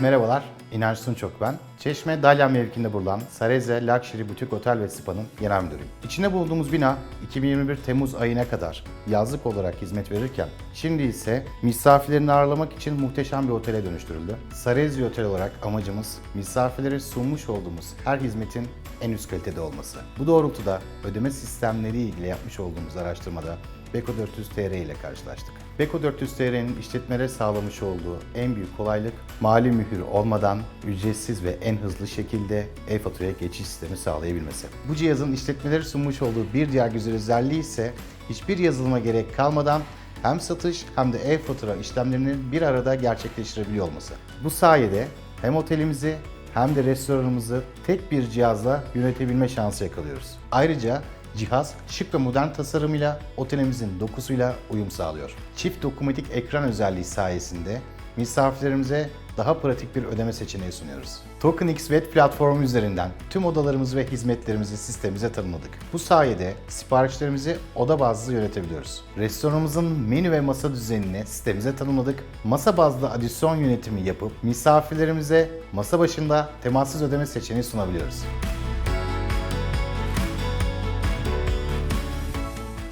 Merhabalar, İnanç Sunçok ben. Çeşme Dalyan mevkinde bulunan Sareze Luxury Butik Otel ve Spa'nın genel müdürüyüm. İçinde bulunduğumuz bina 2021 Temmuz ayına kadar yazlık olarak hizmet verirken şimdi ise misafirlerini ağırlamak için muhteşem bir otele dönüştürüldü. Sarezi Otel olarak amacımız misafirlere sunmuş olduğumuz her hizmetin en üst kalitede olması. Bu doğrultuda ödeme sistemleri ile yapmış olduğumuz araştırmada Beko 400 TR ile karşılaştık. Beko 400 TR'nin işletmelere sağlamış olduğu en büyük kolaylık mali mühür olmadan ücretsiz ve en hızlı şekilde e-faturaya geçiş sistemi sağlayabilmesi. Bu cihazın işletmeleri sunmuş olduğu bir diğer güzel özelliği ise hiçbir yazılıma gerek kalmadan hem satış hem de e-fatura işlemlerinin bir arada gerçekleştirebiliyor olması. Bu sayede hem otelimizi hem de restoranımızı tek bir cihazla yönetebilme şansı yakalıyoruz. Ayrıca cihaz şık ve modern tasarımıyla otelimizin dokusuyla uyum sağlıyor. Çift dokunmatik ekran özelliği sayesinde misafirlerimize daha pratik bir ödeme seçeneği sunuyoruz. TokenX web platformu üzerinden tüm odalarımızı ve hizmetlerimizi sistemimize tanımladık. Bu sayede siparişlerimizi oda bazlı yönetebiliyoruz. Restoranımızın menü ve masa düzenini sistemimize tanımladık. Masa bazlı adisyon yönetimi yapıp misafirlerimize masa başında temassız ödeme seçeneği sunabiliyoruz.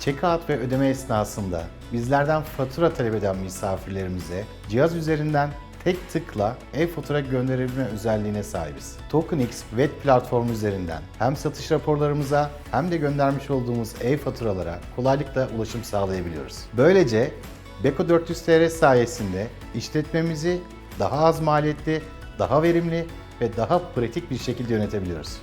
Checkout ve ödeme esnasında bizlerden fatura talep eden misafirlerimize cihaz üzerinden tek tıkla e-fatura gönderebilme özelliğine sahibiz. TokenX web platformu üzerinden hem satış raporlarımıza hem de göndermiş olduğumuz e-faturalara kolaylıkla ulaşım sağlayabiliyoruz. Böylece Beko 400 TR sayesinde işletmemizi daha az maliyetli, daha verimli ve daha pratik bir şekilde yönetebiliyoruz.